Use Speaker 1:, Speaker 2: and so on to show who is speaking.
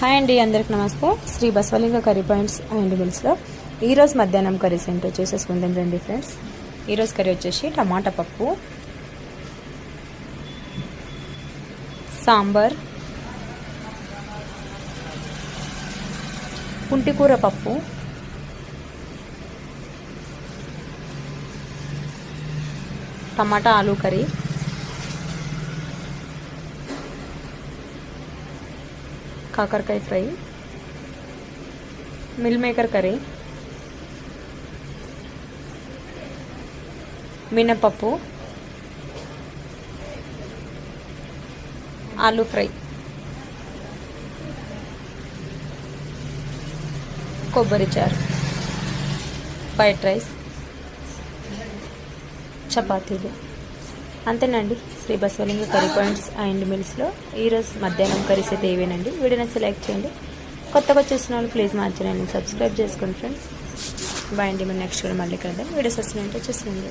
Speaker 1: Hi అండి అందరికి నమస్తే. Sri Basavalinga curry points and మిల్స్లో ఈరోజు మధ్యాహ్నం కర్రీస్ ఏంటో చేసేసుకుందాం రండి ఫ్రెండ్స్. ఈరోజు కర్రీ వచ్చేసి టమాటా పప్పు సాంబార్ పుంటికూర పప్పు టమాటా ఆలు కర్రీ కాకరకాయ ఫ్రై మిల్ మేకర్ కర్రీ మినపప్పు ఆలూ ఫ్రై. కొబ్బరి చారు ఫ్రైడ్ రైస్ చపాతీలు. అంతేనండి. Sri Basavalinga curry points and మిల్స్లో ఈరోజు మధ్యాహ్నం కర్రీస్ అయితే ఇవేనండి. వీడియోని సెలెక్ట్ చేయండి. కొత్తగా చూసిన వాళ్ళు ప్లీజ్ మా ఛానల్ని సబ్స్క్రైబ్ చేసుకోండి ఫ్రెండ్స్. బాయ్ అండి. మరి నెక్స్ట్ కూడా మళ్ళీ కలుద్దాం. వీడియోస్ వస్తున్నాయంటే చూస్తుండండి